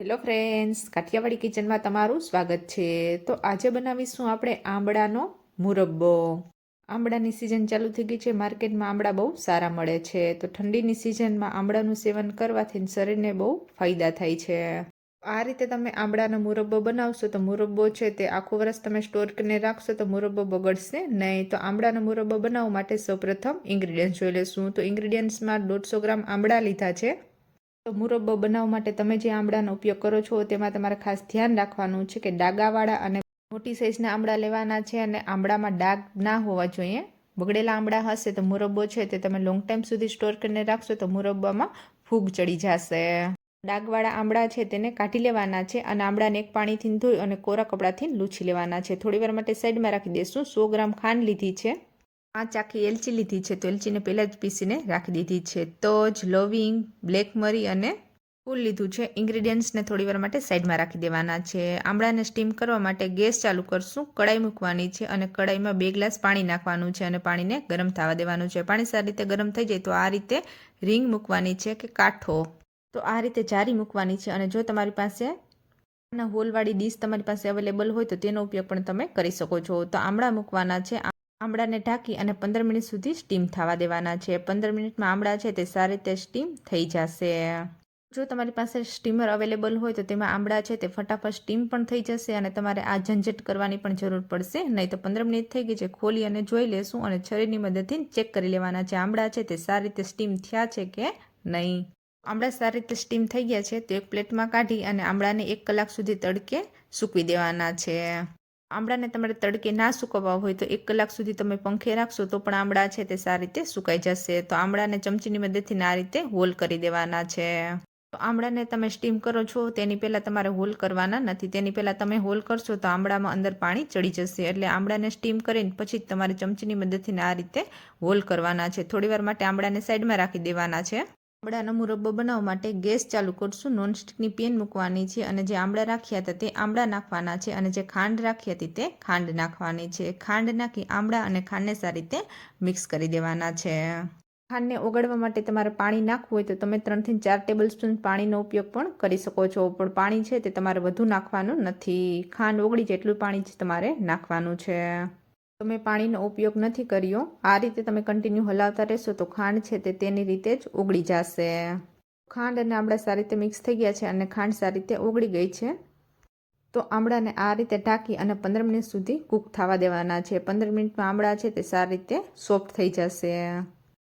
Hello friends Kathiawadi કિચનમાં તમારું સ્વાગત છે. તો આજે બનાવીશું આપણે આંબળાનો મુરબ્બો. આંબળાની સિઝન ચાલુ થઈ ગઈ છે. માર્કેટમાં આંબળા બહુ સારા મળે છે. તો ઠંડીની સિઝનમાં આંબળાનું સેવન કરવાથી શરીરને બહુ ફાયદા થાય છે. આ રીતે તમે આંબળાનો મુરબ્બો બનાવશો તો મુરબ્બો છે તે આખું વર્ષ તમે સ્ટોર કરીને રાખશો તો મુરબ્બો બગડશે નહીં. તો આંબળાનો મુરબ્બો બનાવવા માટે સૌપ્રથમ ઇન્ગ્રીડિયન્ટ્સ જોઈ લેશું. તો ઇન્ગ્રીડિયન્ટ્સમાં દોઢસો ગ્રામ આંબળા લીધા છે. તો મુરબ્બો બનાવવા માટે તમે જે આંબળાનો ઉપયોગ કરો છો, તેમાં તમારે ખાસ ધ્યાન રાખવાનું છે કે ડાગાવાળા અને મોટી સાઇઝના આંબળા લેવાના છે અને આંબળામાં ડાગ ના હોવા જોઈએ. બગડેલા આંબળા હશે તો મુરબ્બો છે તે તમે લોંગ ટાઈમ સુધી સ્ટોર કરીને રાખશો તો મુરબ્બામાં ફૂગ ચડી જશે. ડાગવાળા આંબળા છે તેને કાઢી લેવાના છે અને આંબળાને એક પાણીથી ધોઈ અને કોરા કપડાથી લૂછી લેવાના છે. થોડીવાર માટે સાઈડમાં રાખી દઈશું સો ગ્રામ ખાંડ લીધી છે. પાંચ આખી એલચી લીધી છે, તો એલચીને પહેલાં જ પીસીને રાખી દીધી છે. તજ લવિંગ, બ્લેક મરી અને ફૂલ લીધું છે. ઇન્ગ્રીડિયન્ટ્સને થોડીવાર માટે સાઈડમાં રાખી દેવાના છે. આંબળાને સ્ટીમ કરવા માટે ગેસ ચાલુ કરશું. કડાઈ મૂકવાની છે અને કડાઈમાં બે ગ્લાસ પાણી નાખવાનું છે અને પાણીને ગરમ થવા દેવાનું છે. પાણી સારી રીતે ગરમ થઈ જાય તો આ રીતે રીંગ મૂકવાની છે કે કાઠો. તો આ રીતે જારી મૂકવાની છે અને જો તમારી પાસે ના હોલવાળી ડીશ તમારી પાસે અવેલેબલ હોય તો તેનો ઉપયોગ પણ તમે કરી શકો છો. તો આમળા મૂકવાના છે. આમળાને ઢાંકી અને પંદર મિનિટ સુધી સ્ટીમ થવા દેવાના છે. પંદર મિનિટમાં આમળા છે તે સારી રીતે સ્ટીમ થઈ જશે. જો તમારી પાસે સ્ટીમર અવેલેબલ હોય તો તેમાં આમળા છે તે ફટાફટ સ્ટીમ પણ થઈ જશે અને તમારે આ ઝંઝટ કરવાની પણ જરૂર પડશે. નહીં તો પંદર મિનિટ થઈ ગઈ છે, ખોલી અને જોઈ લેશું અને છરીની મદદથી ચેક કરી લેવાના છે. આમળા છે તે સારી રીતે સ્ટીમ થયા છે કે નહીં? આમળા સારી રીતે સ્ટીમ થઈ ગયા છે, તો એક પ્લેટમાં કાઢી અને આમળાને એક કલાક સુધી તડકે સૂકવી દેવાના છે. આમળાને તમારે તડકે ના સુકવવા હોય તો એક કલાક સુધી તમે પંખે રાખશો તો પણ આમળા છે તે સારી રીતે સુકાઈ જશે. તો આમળાને ચમચીની મદદથી આ રીતે હોલ કરી દેવાના છે. આમળાને તમે સ્ટીમ કરો છો તેની પહેલાં તમારે હોલ કરવાના નથી. તેની પહેલાં તમે હોલ કરશો તો આમળામાં અંદર પાણી ચડી જશે. એટલે આમળાને સ્ટીમ કરીને પછી તમારે ચમચીની મદદથી આ રીતે હોલ કરવાના છે. થોડીવાર માટે આમળાને સાઈડમાં રાખી દેવાના છે. આમળાનો મુરબ્બો બનાવવા માટે ગેસ ચાલુ કરશું. નોનસ્ટિકની પેન મૂકવાની છે અને જે આમળા રાખ્યા હતા તે આમળા નાખવાના છે અને જે ખાંડ રાખી હતી તે ખાંડ નાખવાની છે. ખાંડ નાખી આમળા અને ખાંડને સારી રીતે મિક્સ કરી દેવાના છે. ખાંડને ઓગળવા માટે તમારે પાણી નાખવું હોય તો તમે ત્રણથી ચાર ટેબલ સ્પૂન પાણીનો ઉપયોગ પણ કરી શકો છો. પણ પાણી છે તે તમારે વધુ નાખવાનું નથી. ખાંડ ઓગળી જેટલું પાણી જ તમારે નાખવાનું છે. તમે પાણીનો ઉપયોગ નથી કર્યો, આ રીતે તમે કન્ટિન્યુ હલાવતા રહેશો તો ખાંડ છે તે તેની રીતે જ ઓગળી જશે. ખાંડ અને આમળા સારી રીતે મિક્સ થઈ ગયા છે અને ખાંડ સારી રીતે ઓગળી ગઈ છે. તો આમળાને આ રીતે ઢાંકી અને પંદર મિનિટ સુધી કૂક થવા દેવાના છે. પંદર મિનિટમાં આમળા છે તે સારી રીતે સોફ્ટ થઈ જશે.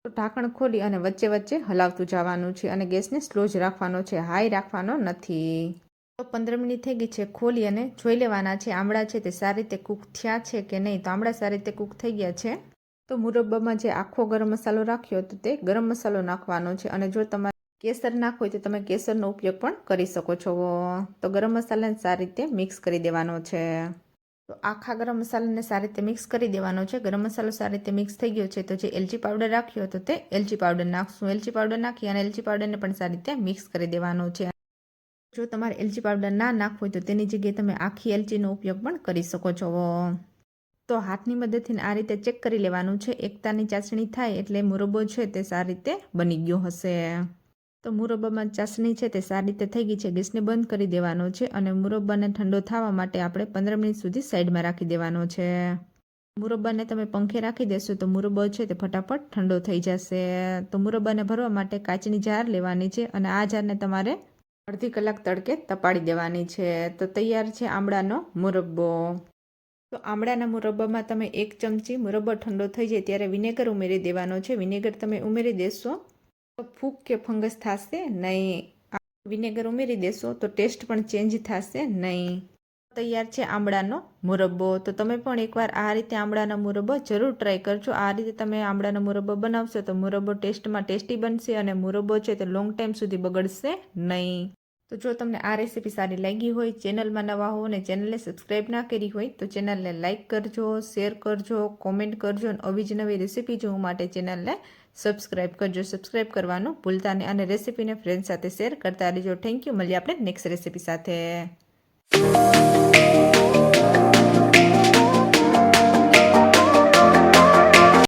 તો ઢાંકણ ખોલી અને વચ્ચે વચ્ચે હલાવતું જવાનું છે અને ગેસને સ્લો જ રાખવાનો છે. હાઈ રાખવાનો નથી. તો પંદર મિનિટ થઈ ગઈ છે, ખોલી અને જોઈ લેવાના છે, આમળા છે તે સારી રીતે કૂક થયા છે કે નહીં? તો આમળા સારી રીતે કૂક થઈ ગયા છે. તો મુરબ્બામાં જે આખો ગરમ મસાલો રાખ્યો તો તે ગરમ મસાલો નાખવાનો છે અને જો તમારે કેસર નાખો તો તમે કેસરનો ઉપયોગ પણ કરી શકો છો. તો ગરમ મસાલાને સારી રીતે મિક્સ કરી દેવાનો છે. તો આખા ગરમ મસાલાને સારી રીતે મિક્સ કરી દેવાનો છે. ગરમ મસાલો સારી રીતે મિક્સ થઈ ગયો છે તો જે એલચી પાવડર રાખ્યો હતો તે એલચી પાવડર નાખશું. એલચી પાવડર નાખી અને એલચી પાવડરને પણ સારી રીતે મિક્સ કરી દેવાનો છે. જો તમારે એલચી પાવડર ના નાખવો હોય તો તેની જગ્યાએ તમે આખી એલચીનો ઉપયોગ પણ કરી શકો છો. તો હાથની મદદથી આ રીતે ચેક કરી લેવાનું છે. એકતાની ચાસણી થાય એટલે મુરબ્બો છે તે સારી રીતે બની ગયો હશે. તો મુરબ્બામાં ચાસણી છે તે સારી રીતે થઈ ગઈ છે. ગેસને બંધ કરી દેવાનો છે અને મુરબ્બાને ઠંડો થવા માટે આપણે પંદર મિનિટ સુધી સાઈડમાં રાખી દેવાનો છે. મુરબ્બાને તમે પંખે રાખી દેશો તો મુરબ્બો છે તે ફટાફટ ઠંડો થઈ જશે. તો મુરબ્બાને ભરવા માટે કાચની જાર લેવાની છે અને આ જારને તમારે અડધી કલાક તડકે તપાડી દેવાની છે. તો તૈયાર છે આમળાનો મુરબ્બો. તો આમળાના મુરબ્બામાં તમે એક ચમચી મુરબ્બો ઠંડો થઈ જાય ત્યારે વિનેગર ઉમેરી દેવાનો છે. વિનેગર તમે ઉમેરી દેશો તો ફૂગ કે ફંગસ થશે નહીં. વિનેગર ઉમેરી દેશો તો ટેસ્ટ પણ ચેન્જ થશે નહીં. તૈયાર છે આમળાનો મુરબ્બો. તો તમે પણ એકવાર આ રીતે આમળાનો મુરબ્બો જરૂર ટ્રાય કરજો. આ રીતે તમે આમળાનો મુરબ્બો બનાવશો તો મુરબ્બો ટેસ્ટમાં ટેસ્ટી બનશે અને મુરબ્બો છે તે લોંગ ટાઈમ સુધી બગડશે નહીં. તો જો તમને આ રેસીપી સારી લાગી હોય, ચેનલમાં નવા હો અને ચેનલને સબસ્ક્રાઈબ ના કરી હોય, તો ચેનલને લાઇક કરજો શેર કરજો કોમેન્ટ કરજો અને આવી જ નવી રેસીપી જોવા માટે ચેનલને સબસ્ક્રાઈબ કરજો. સબસ્ક્રાઈબ કરવાનું ભૂલતા નહીં અને રેસીપીને ફ્રેન્ડ સાથે શેર કરતા રહેજો. થેન્ક યુ મળીએ આપણે નેક્સ્ટ રેસીપી સાથે. Música